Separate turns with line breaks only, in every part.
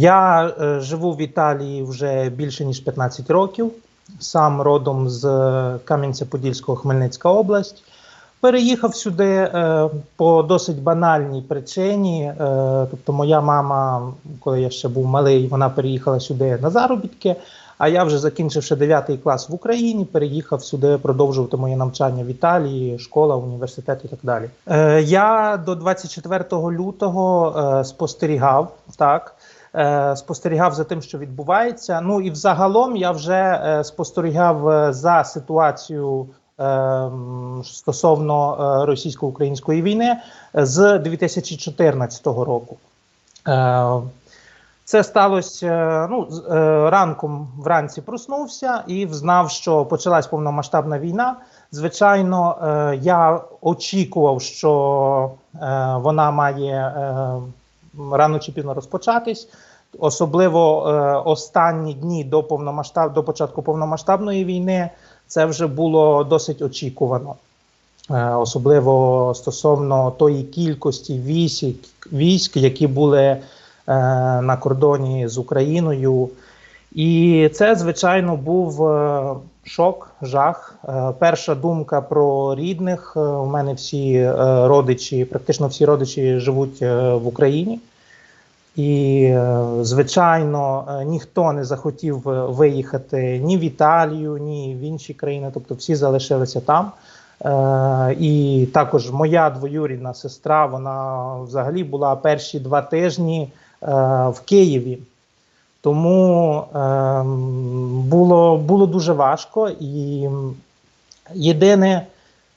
Я е, живу в Італії вже більше ніж 15 років. Сам родом з Кам'янця-Подільського, Хмельницька область. Переїхав сюди е, по досить банальній причині. Е, тобто, моя мама, коли я ще був малий, вона переїхала сюди на заробітки. А я вже закінчивши 9 клас в Україні, переїхав сюди продовжувати моє навчання в Італії, школа, університет і так далі. Е, я до 24 лютого е, спостерігав так. Е, Спостерігав за тим, що відбувається. Ну і взагалом я вже е, спостерігав е, за ситуацією е, стосовно російсько-української війни з 2014 року. Це сталося ну, ранком вранці проснувся і взнав, що почалась повномасштабна війна. Звичайно, я очікував, що вона має рано чи пізно розпочатись. Особливо е, останні дні до повномасштаб до початку повномасштабної війни це вже було досить очікувано. Е, особливо стосовно тої кількості військ, військ які були е, на кордоні з Україною. І це, звичайно, був е, шок, жах. Е, Перша думка про рідних. Е, У мене всі е, родичі, практично всі родичі живуть в Україні. І, звичайно, ніхто не захотів виїхати ні в Італію, ні в інші країни, тобто всі залишилися там. І також моя двоюрідна сестра, вона взагалі була перші два тижні в Києві. Тому ем, було, було дуже важко. І єдине,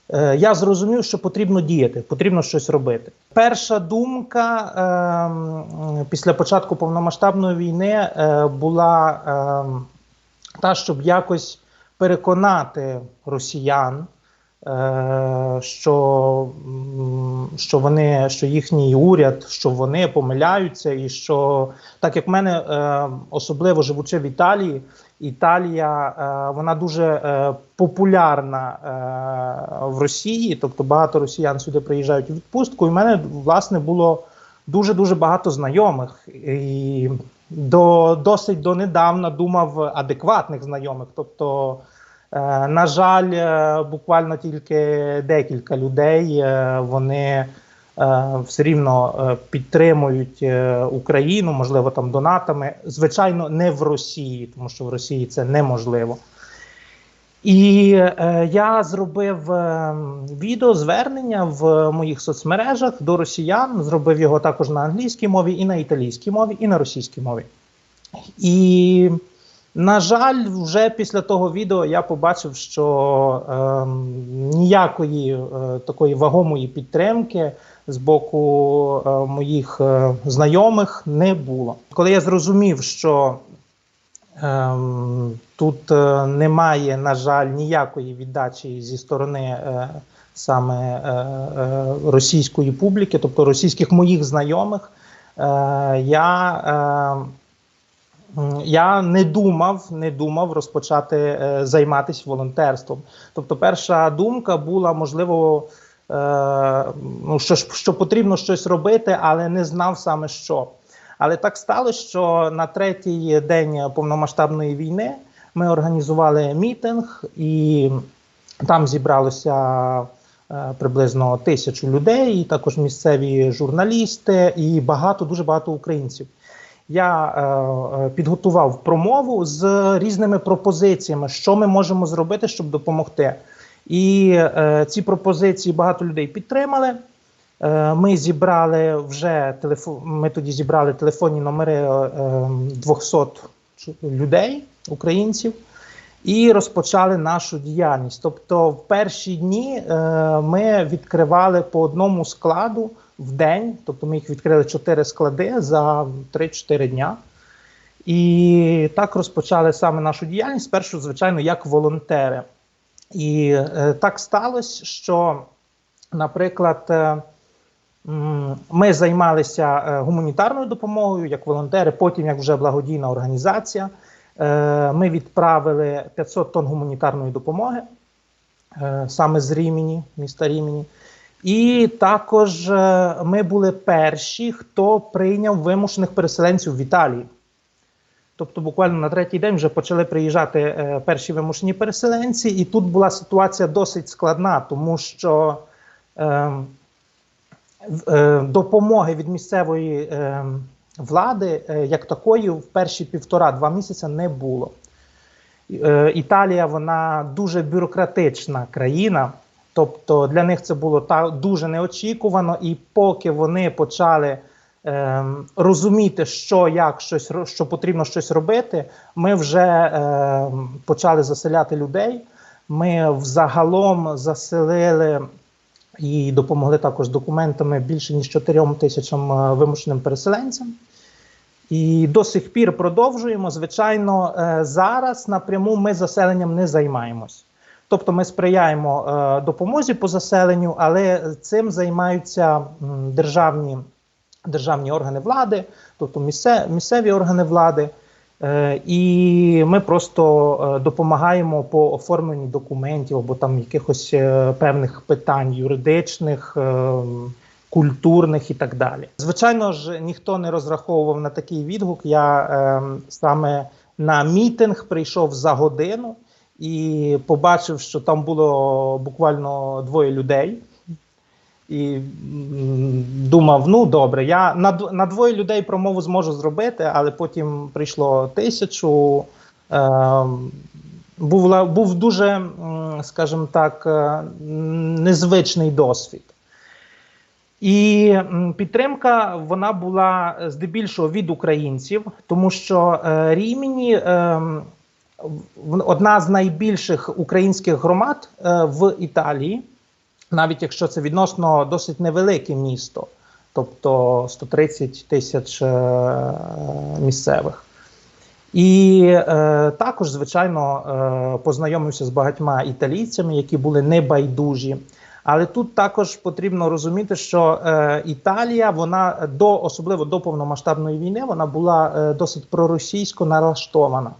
е, я зрозумів, що потрібно діяти, потрібно щось робити. Перша думка ем, після початку повномасштабної війни е, була ем, та, щоб якось переконати росіян. Е, Що, що вони, що їхній уряд, що вони помиляються, і що так як в мене е, особливо живучи в Італії, Італія е, вона дуже популярна в Росії, тобто багато росіян сюди приїжджають у відпустку. І в мене власне було дуже дуже багато знайомих. І до досить донедавна думав адекватних знайомих. Тобто, на жаль, е, буквально тільки декілька людей е, вони. е, Все рівно е, підтримують е, Україну, можливо, там донатами. Звичайно, не в Росії, тому що в Росії це неможливо. І е, я зробив е, відеозвернення в моїх соцмережах до росіян. Зробив його також на англійській мові, і на італійській мові, і на російській мові. І, на жаль, вже після того відео я побачив, що е, ніякої е, такої вагомої підтримки з боку е, моїх е, знайомих не було. Коли я зрозумів, що Ем, Тут е, немає, на жаль, ніякої віддачі зі сторони е, саме е, е, російської публіки, тобто російських моїх знайомих. Е, Я, е, м, я не думав, не думав розпочати е, займатися волонтерством. Тобто, перша думка була, можливо, е, ну, що, що потрібно щось робити, але не знав саме що. Але так сталося, що на третій день повномасштабної війни ми організували мітинг, і там зібралося е, приблизно тисячу людей, і також місцеві журналісти, і багато, дуже багато українців. Я е, е, підготував промову з різними пропозиціями, що ми можемо зробити, щоб допомогти. І е, ці пропозиції багато людей підтримали. Е, Ми зібрали вже телефон. Ми тоді зібрали телефонні номери е, е, 200 людей, українців, і розпочали нашу діяльність. Тобто, в перші дні е, ми відкривали по одному складу в день. Тобто, ми їх відкрили чотири склади за 3-4 дня. І так розпочали саме нашу діяльність. Спершу, звичайно, як волонтери. І е, так сталося, що, наприклад, е, ми займалися е, гуманітарною допомогою як волонтери, потім як вже благодійна організація. Е, Ми відправили 500 тонн гуманітарної допомоги е, саме з Рімені, міста Рімені. І також е, ми були перші, хто прийняв вимушених переселенців в Італії. Тобто, буквально на третій день вже почали приїжджати е, перші вимушені переселенці, і тут була ситуація досить складна, тому що е, е, допомоги від місцевої е, влади е, як такої в перші півтора-два місяці не було. Е, Італія вона дуже бюрократична країна, тобто для них це було та дуже неочікувано, і поки вони почали ем, розуміти, що як щось що потрібно щось робити, ми вже ем, почали заселяти людей. Ми взагалом заселили і допомогли також документами більше ніж 4 тисячам е, вимушеним переселенцям. І до сих пір продовжуємо. Звичайно, е, зараз напряму ми заселенням не займаємось. Тобто ми сприяємо е, допомозі по заселенню, але цим займаються державні, державні органи влади, тобто місце, місцеві органи влади. Е, І ми просто е, допомагаємо по оформленню документів або там якихось певних питань юридичних, культурних і так далі. Звичайно ж, ніхто не розраховував на такий відгук. Я е, саме на мітинг прийшов за годину і побачив, що там було буквально двоє людей. І думав, ну добре, я на, на двоє людей промову зможу зробити, але потім прийшло тисячу. Е, був, був дуже, скажімо так, е, незвичний досвід. І підтримка вона була е, здебільшого від українців, тому що е, Рімені ем, в- одна з найбільших українських громад е, в Італії, навіть якщо це відносно досить невелике місто, тобто 130 тисяч е, місцевих. І е, також, звичайно, е, познайомився з багатьма італійцями, які були небайдужі. Але тут також потрібно розуміти, що е, Італія, вона до особливо до повномасштабної війни, вона була е, досить проросійсько налаштована,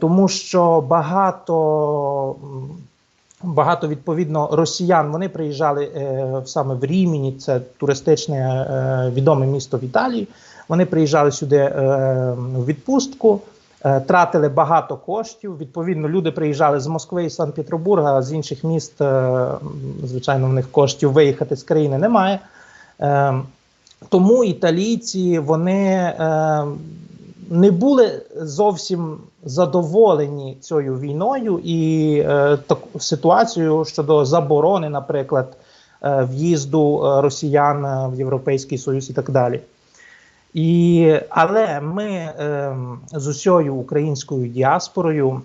тому що багато, багато відповідно росіян вони приїжджали е, саме в Рімені, це туристичне е, відоме місто в Італії. Вони приїжджали сюди е, в відпустку, е, тратили багато коштів. Відповідно, люди приїжджали з Москви і Санкт-Петербурга, з інших міст. е, звичайно, в них коштів виїхати з країни немає. Е, тому італійці вони е, не були зовсім задоволені цією війною і е, таку ситуацією щодо заборони, наприклад, е, в'їзду е, росіян е, в Європейський Союз і так далі. І, але ми е, з усією українською діаспорою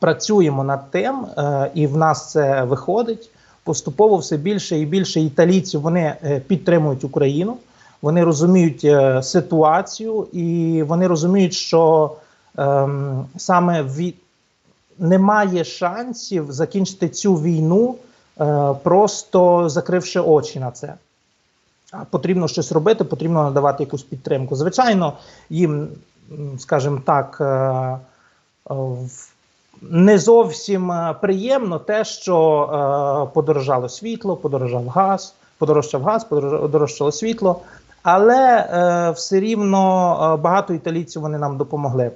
працюємо над тим, е, і в нас це виходить. Поступово все більше і більше італійців вони е, підтримують Україну, вони розуміють е, ситуацію, і вони розуміють, що е, саме ві... немає шансів закінчити цю війну, е, просто закривши очі на це. Потрібно щось робити, потрібно надавати якусь підтримку. Звичайно, їм, скажімо так, е, е, не зовсім е, приємно те, що подорожало світло, подорожав газ, подорожчав газ, подорож- подорожчало світло, але все рівно багато італійців вони нам допомогли.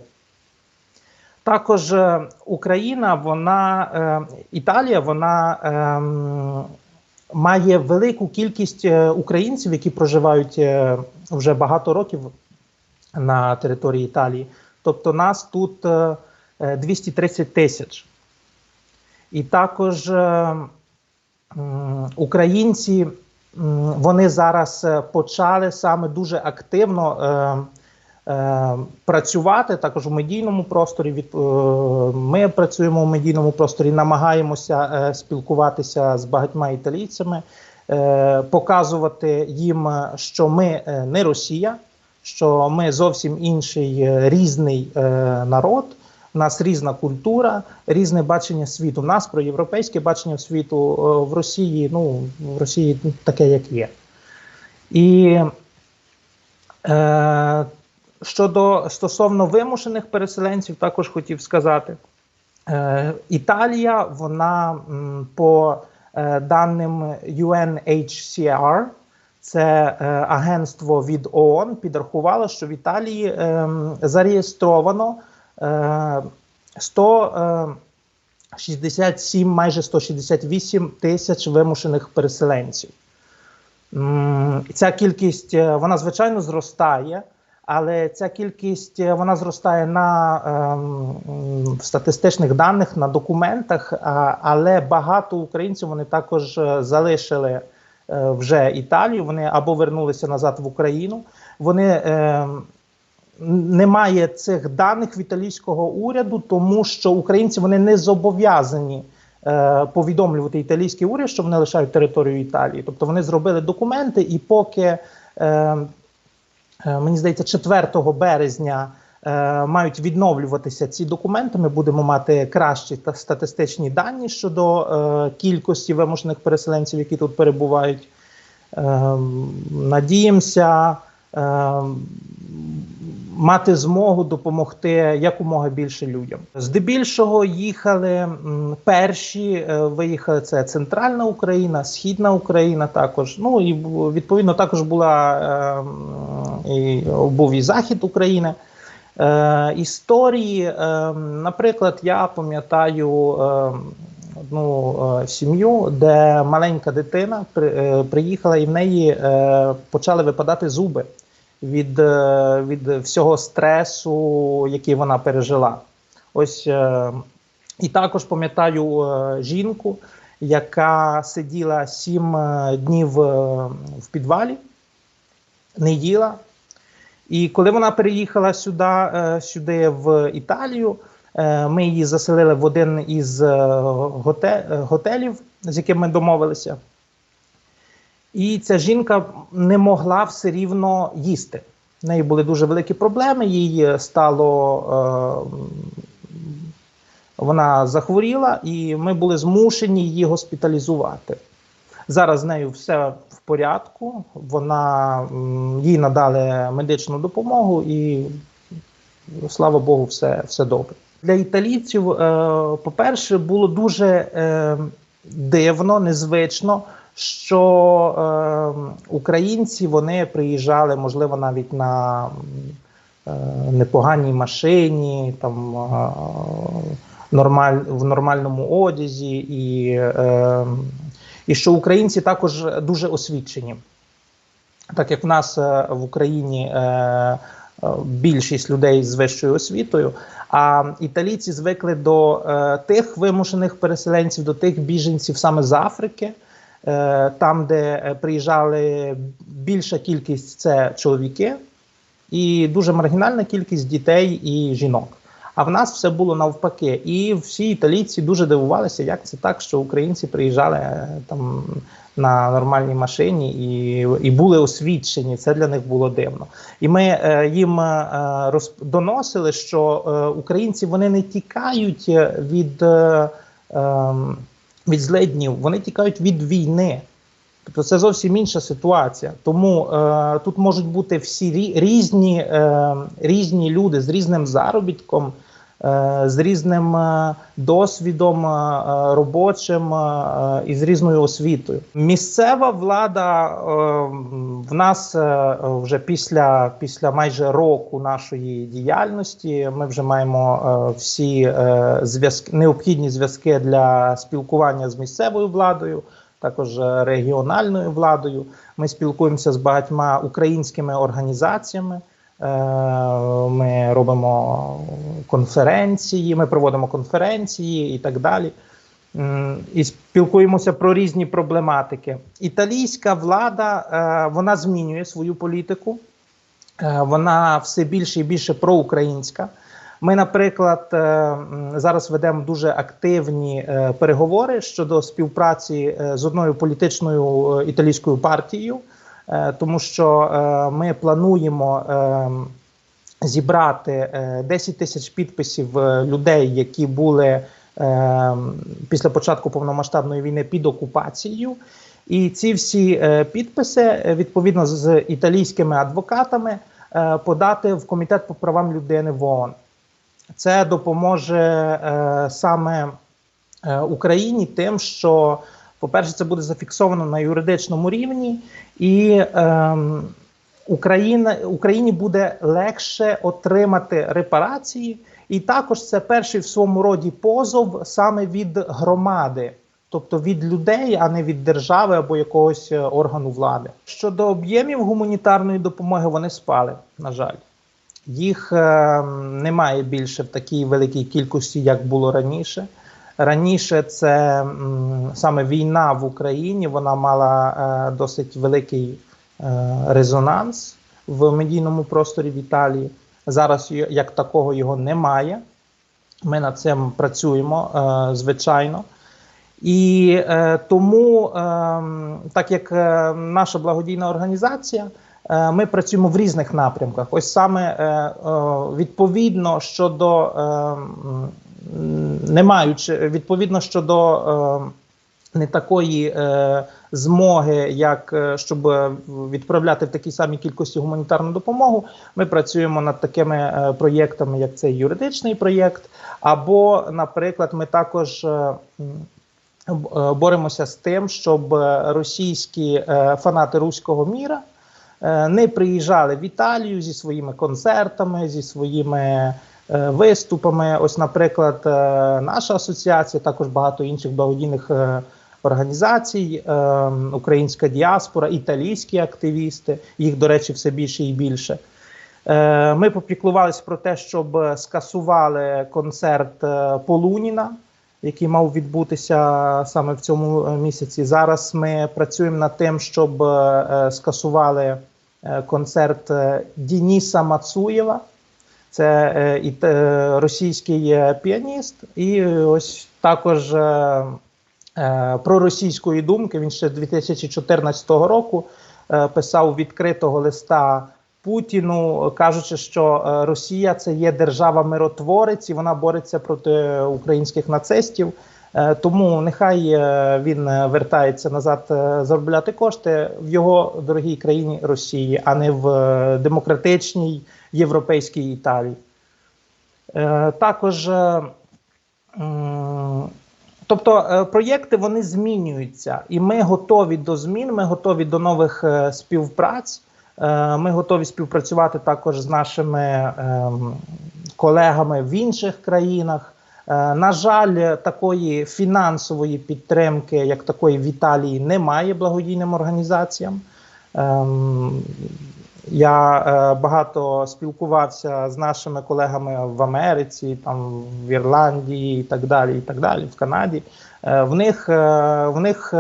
Також е, Україна, вона е, Італія, вона ем, має велику кількість е, українців, які проживають вже багато років на території Італії. Тобто нас тут е, е, 230 тисяч. І також українці вони зараз почали саме дуже активно е, е, працювати також у медійному просторі. Від, е, ми працюємо у медійному просторі, намагаємося е, спілкуватися з багатьма італійцями, е, показувати їм, е, що ми е, не Росія, що ми зовсім інший е, різний е, народ. У нас різна культура, різне бачення світу. У нас про європейське бачення світу е, в Росії. Ну в Росії таке, як є. І е, щодо стосовно вимушених переселенців, також хотів сказати. Е, Італія, вона м, по е, даним UNHCR, це е, агентство від ООН, підрахувало, що в Італії е, зареєстровано е, 167, майже 168 тисяч вимушених переселенців. М, Ця кількість е, вона звичайно зростає, але ця кількість е, вона зростає на ем, статистичних даних, на документах. а- але багато українців вони також е, залишили е, вже Італію. Вони або вернулися назад в Україну. Вони ем, немає цих даних в італійського уряду, тому що українці вони не зобов'язані е, повідомлювати італійський уряд, що вони лишають територію Італії. Тобто вони зробили документи, і поки е, е, мені здається, 4 березня. е, Мають відновлюватися ці документи. Ми будемо мати кращі та статистичні дані щодо е, кількості вимушених переселенців, які тут перебувають. Е, надіємося е, мати змогу допомогти якомога більше людям. Здебільшого їхали перші, е, виїхали це центральна Україна, східна Україна також. Ну і відповідно також була е, і був і захід України. Е, історії, е, наприклад, я пам'ятаю е, одну е, сім'ю, де маленька дитина при, е, приїхала, і в неї е, почали випадати зуби від, е, від всього стресу, який вона пережила. Ось е, і також пам'ятаю е, жінку, яка сиділа сім днів в підвалі, не їла. І коли вона переїхала сюди, сюди в Італію, ми її заселили в один із готе- готелів, з яким ми домовилися. І ця жінка не могла все рівно їсти. В неї були дуже великі проблеми. Їй стало е, вона захворіла, і ми були змушені її госпіталізувати. Зараз з нею все в порядку. Вона їй надали медичну допомогу, і слава Богу, все, все добре. Для італійців, е, по-перше, було дуже е, дивно, незвично, що е, українці вони приїжджали, можливо, навіть на е, непоганій машині, там е, нормаль, в нормальному одязі, і, е, і що українці також дуже освічені. Так як в нас е, в Україні е, е, більшість людей з вищою освітою, а італійці звикли до е, тих вимушених переселенців, до тих біженців саме з Африки, там, де е, приїжджали більша кількість це чоловіки, і дуже маргінальна кількість дітей і жінок. А в нас все було навпаки. І всі італійці дуже дивувалися, як це так, що українці приїжджали е, там на нормальній машині і, і були освічені. Це для них було дивно. І ми е, їм е, роз, доносили, що е, українці вони не тікають від, е, е, від злиднів, вони тікають від війни. Тобто це зовсім інша ситуація. Тому е, тут можуть бути всі різні, е, різні люди з різним заробітком, з різним е, досвідом е, робочим е, і з різною освітою. Місцева влада е, в нас е, вже після, після майже року нашої діяльності ми вже маємо е, всі е, зв'язки, необхідні зв'язки для спілкування з місцевою владою також е, регіональною владою. Ми спілкуємося з багатьма українськими організаціями. Е, Ми робимо конференції, ми проводимо конференції і так далі. І спілкуємося про різні проблематики. Італійська влада е, вона змінює свою політику, Е, вона все більше і більше проукраїнська. Ми, наприклад, зараз ведемо дуже активні переговори щодо співпраці з одною політичною італійською партією, тому що е, ми плануємо е, зібрати е, 10 тисяч підписів е, людей, які були е, після початку повномасштабної війни під окупацією. І ці всі е, підписи е, відповідно з італійськими адвокатами е, подати в комітет по правам людини в ООН. Це допоможе е, саме е, Україні тим, що По-перше, це буде зафіксовано на юридичному рівні, і ем, Україна, Україні буде легше отримати репарації, і також це перший в своєму роді позов саме від громади, тобто від людей, а не від держави або якогось е, органу влади. Щодо об'ємів гуманітарної допомоги, вони спали, на жаль. Їх е, немає більше в такій великій кількості, як було раніше. Раніше це саме війна в Україні, вона мала е, досить великий е, резонанс в медійному просторі в Італії. Зараз як такого його немає. Ми над цим працюємо, е, звичайно. І тому, так як наша благодійна організація, ми працюємо в різних напрямках. Ось саме відповідно щодо не маючи відповідно щодо е, не такої е, змоги, як е, щоб е, відправляти в такій самій кількості гуманітарну допомогу. Ми працюємо над такими е, проєктами, як цей юридичний проєкт, або, наприклад, ми також. е, е, боремося з тим, щоб е, російські е, фанати руського міра е, не приїжджали в Італію зі своїми концертами, зі своїми е, виступами. Ось, наприклад, е, наша асоціація, також багато інших благодійних е, організацій, е, українська діаспора, італійські активісти, їх, до речі, все більше і більше. Е, Ми попіклувалися про те, щоб скасували концерт е, Полуніна, який мав відбутися саме в цьому е, місяці. Зараз ми працюємо над тим, щоб е, е, скасували е, концерт е, Дініса Мацуєва. Це е, і е, російський е, піаніст, і е, ось також про російської думки. Він ще з 2014 року е, писав відкритого листа Путіну, кажучи, що е, Росія це є держава миротворець, і вона бореться проти українських нацистів. Е, Тому нехай е, він е, вертається назад заробляти кошти в його дорогій країні Росії, а не в демократичній європейській Італії. Також, тобто, проєкти вони змінюються, і ми готові до змін, ми готові до нових співпраць. Ми готові співпрацювати також з нашими ем, колегами в інших країнах. Е, На жаль, такої фінансової підтримки, як такої в Італії, немає благодійним організаціям. Ем, Я е, багато спілкувався з нашими колегами в Америці, там в Ірландії і так далі, і так далі, в Канаді. Е, В них, в них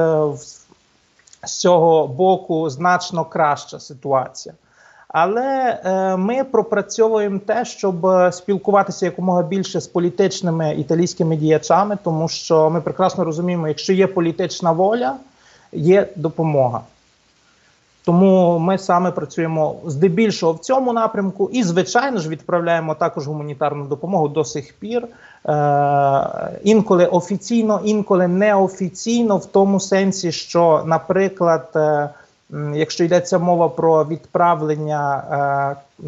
з цього боку значно краща ситуація. Але е, ми пропрацьовуємо те, щоб е, спілкуватися якомога більше з політичними італійськими діячами, тому що ми прекрасно розуміємо, якщо є політична воля, є допомога. Тому ми саме працюємо здебільшого в цьому напрямку, і, звичайно ж, відправляємо також гуманітарну допомогу до сих пір. Е, інколи офіційно, інколи неофіційно, в тому сенсі, що, наприклад, е, якщо йдеться мова про відправлення е,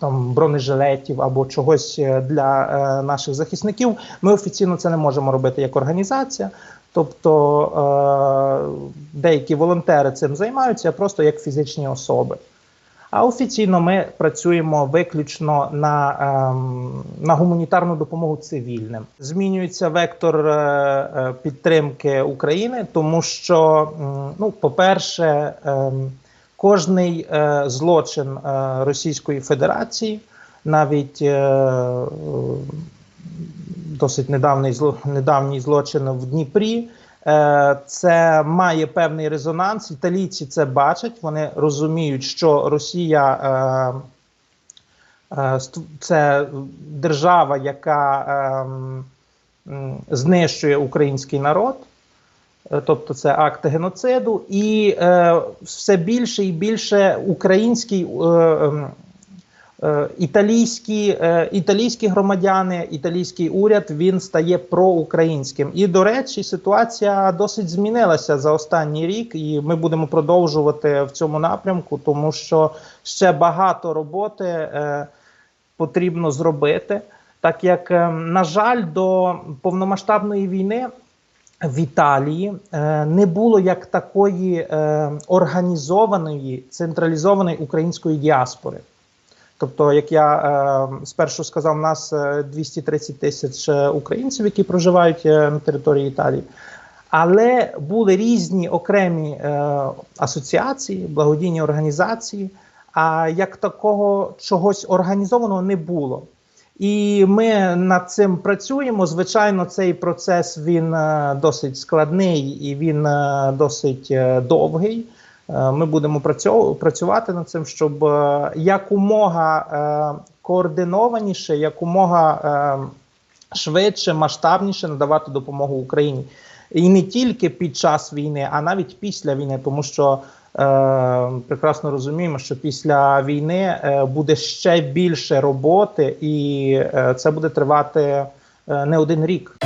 там бронежилетів або чогось е, для е, наших захисників, ми офіційно це не можемо робити як організація. Тобто деякі волонтери цим займаються просто як фізичні особи. А офіційно ми працюємо виключно на, ем, на гуманітарну допомогу цивільним. Змінюється вектор е, е, підтримки України, тому що, ну, по-перше, ем, кожний е, злочин е, Російської Федерації, навіть е, е, досить недавній зло, недавній злочин в Дніпрі. Е, Це має певний резонанс. Італійці це бачать. Вони розуміють, що Росія е, е, це держава, яка знищує український народ. Тобто це акт геноциду, і все більше і більше український італійські, е, італійські громадяни, італійський уряд він стає проукраїнським. І до речі, ситуація досить змінилася за останній рік, і ми будемо продовжувати в цьому напрямку, тому що ще багато роботи е, потрібно зробити. Так як, е, на жаль, до повномасштабної війни в Італії е, не було як такої е, організованої централізованої української діаспори. Тобто, як я е, спершу сказав, у нас е, 230 тисяч е, українців, які проживають е, на території Італії. Але були різні окремі е, асоціації, благодійні організації. А як такого чогось організованого не було. І ми над цим працюємо. Звичайно, цей процес він е, досить складний і він е, досить е, довгий. Е, Ми будемо працювати над цим, щоб е, якомога е, координованіше, якомога швидше, масштабніше надавати допомогу Україні. І не тільки під час війни, а навіть після війни, тому що прекрасно розуміємо, що після війни буде ще більше роботи, і це буде тривати не один рік.